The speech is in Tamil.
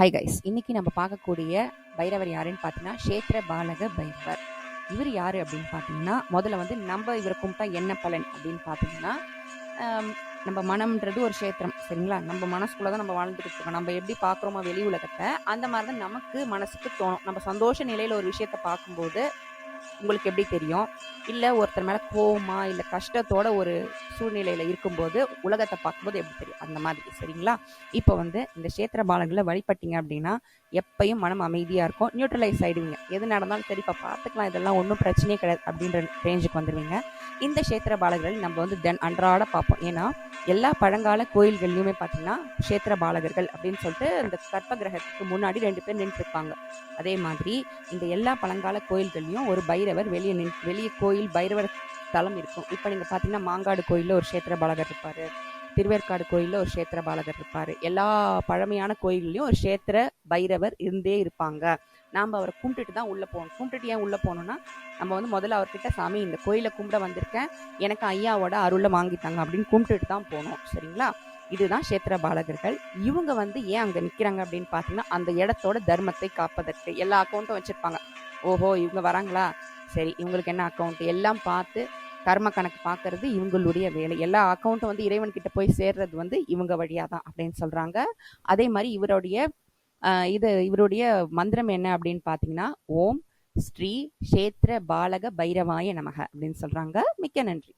ஹை கைஸ் இன்னைக்கு நம்ம பார்க்கக்கூடிய பைரவர் யாருன்னு பார்த்தீங்கன்னா க்ஷேத்திர பாலக பைரவர். இவர் யாரு அப்படின்னு பார்த்தீங்கன்னா முதல்ல வந்து நம்ம இவரை கும்பிட்டா என்ன பலன் அப்படின்னு பார்த்தீங்கன்னா நம்ம மனம்ன்றது ஒரு க்ஷேத்திரம் சரிங்களா? நம்ம மனசுக்குள்ளே தான் நம்ம வாழ்ந்துட்டு இருக்கோம். நம்ம எப்படி பார்க்குறோமோ வெளி உலகத்தை அந்த மாதிரி தான் நமக்கு மனசுக்கு தோணும். நம்ம சந்தோஷ நிலையில் ஒரு விஷயத்த பார்க்கும்போது உங்களுக்கு எப்படி தெரியும்? இல்லை ஒருத்தர் மேலே கோவமா இல்லை கஷ்டத்தோட ஒரு சூழ்நிலையில் இருக்கும்போது உலகத்தை பார்க்கும்போது எப்படி தெரியும்? அந்த மாதிரி சரிங்களா? இப்போ வந்து இந்த கஷேத்திர பாலங்களை வழிபட்டீங்க அப்படின்னா எப்பயும் மனம் அமைதியாக இருக்கும். நியூட்ரலைஸ் ஆயிடுவீங்க. எது நடந்தாலும் சரி இப்போ பார்த்துக்கலாம். இதெல்லாம் ஒன்றும் பிரச்சனையே கிடையாது அப்படின்ற ரேஞ்சுக்கு வந்துடுவீங்க இந்த கஷேத்திர பாலகர்கள் நம்ம வந்து தென் அன்றாட பார்ப்போம். ஏன்னா எல்லா பழங்கால கோயில்கள்லையுமே பார்த்தீங்கன்னா கஷேத்திர பாலகர்கள் அப்படின்னு சொல்லிட்டு இந்த கர்ப்ப கிரகத்துக்கு முன்னாடி ரெண்டு பேர் நின்று இருப்பாங்க அதே மாதிரி இந்த எல்லா பழங்கால கோயில்கள்லையும் ஒரு பைரவர் வெளியே நின் வெளியே கோயில் பைரவர் தலம் இருக்கும். இப்போ நீங்கள் பார்த்தீங்கன்னா மாங்காடு கோயிலில் ஒரு சேத்திர பாலகர் இருப்பார். திருவேற்காடு கோயிலில் ஒரு சேத்திர பாலகர் இருப்பார். எல்லா பழமையான கோயில்லையும் ஒரு சேத்திர பைரவர் இருந்தே இருப்பாங்க. நாம் அவரை கும்பிட்டுட்டு தான் உள்ளே போகணும். கும்பிட்டுட்டு ஏன் உள்ளே போகணும்னா நம்ம வந்து முதல்ல அவர்கிட்ட சாமி இந்த கோயிலை கும்பிட வந்திருக்கேன். எனக்கு ஐயாவோட அருளை வாங்கித்தாங்க அப்படின்னு கும்பிட்டுட்டு தான் போகணும். சரிங்களா? இதுதான் சேத்திர பாலகர்கள். இவங்க வந்து ஏன் அங்கே நிற்கிறாங்க அப்படின்னு பார்த்தீங்கன்னா அந்த இடத்தோட தர்மத்தை காப்பதற்கு. எல்லா அக்கௌண்ட்டும் வச்சுருப்பாங்க. ஓஹோ இவங்க வராங்களா? சரி இவங்களுக்கு என்ன அக்கௌண்ட் எல்லாம் பார்த்து கர்ம கணக்கு பார்க்கறது இவங்களுடைய வேலை. எல்லா அக்கௌண்ட்டும் வந்து இறைவன் கிட்ட போய் சேர்றது வந்து இவங்க வழியாக தான் அப்படின்னு சொல்றாங்க. அதே மாதிரி இவருடைய இது இவருடைய மந்திரம் என்ன அப்படின்னு பார்த்தீங்கன்னா ஓம் ஸ்ரீ கஷேத்திர பாலக பைரவாய நமக அப்படின்னு சொல்றாங்க. மிக்க நன்றி.